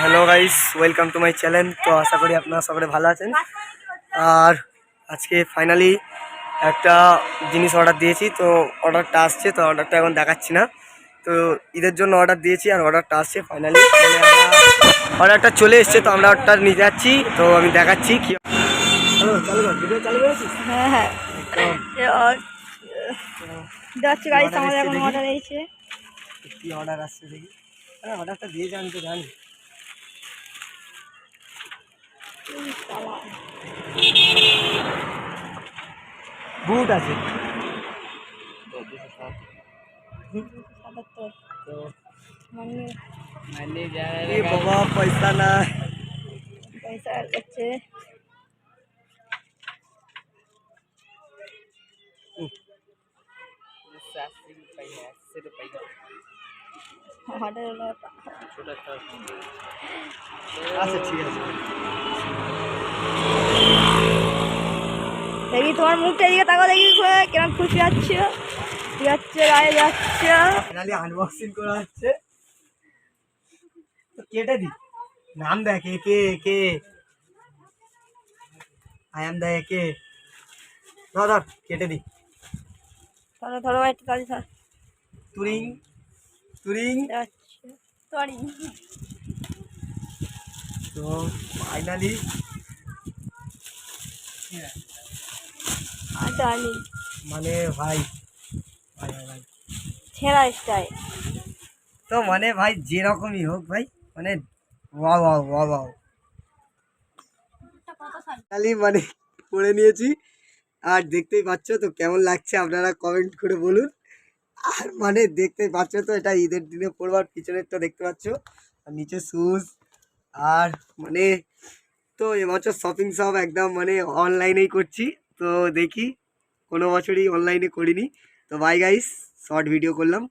Hello guys welcome to my channel তো আশা করি আপনারা সকলে ভালো আছেন। আর আজকে ফাইনালি একটা জিনিস অর্ডার দিয়েছি তো অর্ডারটা আসছে তো অর্ডারটা এখন দেখাচ্ছি না। তো ঈদের জন্য অর্ডার দিয়েছি আর অর্ডারটা আসছে ফাইনালি অর্ডারটা চলে এসছে তো আমরা অর্ডার নিয়ে যাচ্ছি। তো আমি দেখাচ্ছি কি হ্যাঁ হ্যাঁ। যাচ্ছে গাড়ি আমাদের এখন অর্ডার এসেছে কি অর্ডার আসছে দেখি। হ্যাঁ অর্ডারটা দিয়েছে আমি তো জানি। বুট আছে। মানে বাবা পয়সা না পয়সা অর্ডার আচ্ছা ঠিক আছে। দেখি তোমার মুখটা এদিকে তাকাও দেখি কেমন খুশি যাচ্ছ যাচ্ছে গায়ে যাচ্ছে? ফাইনালি আনবক্সিং করা হচ্ছে। তো কেটে দি? নাম দেখ একে একে আই এম দা একে ধর ধর কেটে দি? ধরো ধরো ভাই একটু তাড়ি ধর। তুরিং তুরিং। যাচ্ছে। সরি তো ফাইনালি আচ্ছা আনি। মানে ভাই ভাই ভাই স্টাইল। তো মানে ভাই যেরকমই হোক ভাই মানে ওয়া ওয়া ওয়া ওয়া খালি মানে করে নিয়েছি। আর দেখতেই পাচ্ছ তো কেমন লাগছে আপনারা কমেন্ট করে বলুন। আর মানে দেখতেই পাচ্ছ তো এটা ঈদের দিনে পড়বার পিছনের তো দেখতে পাচ্ছ। আর নিচে শুজ আর মানে তো এবছর শপিং সব একদম মানে অনলাইনেই করছি। তো দেখি কোনো বছরই অনলাইনে করিনি। তো বাই গাইস শর্ট ভিডিও করলাম।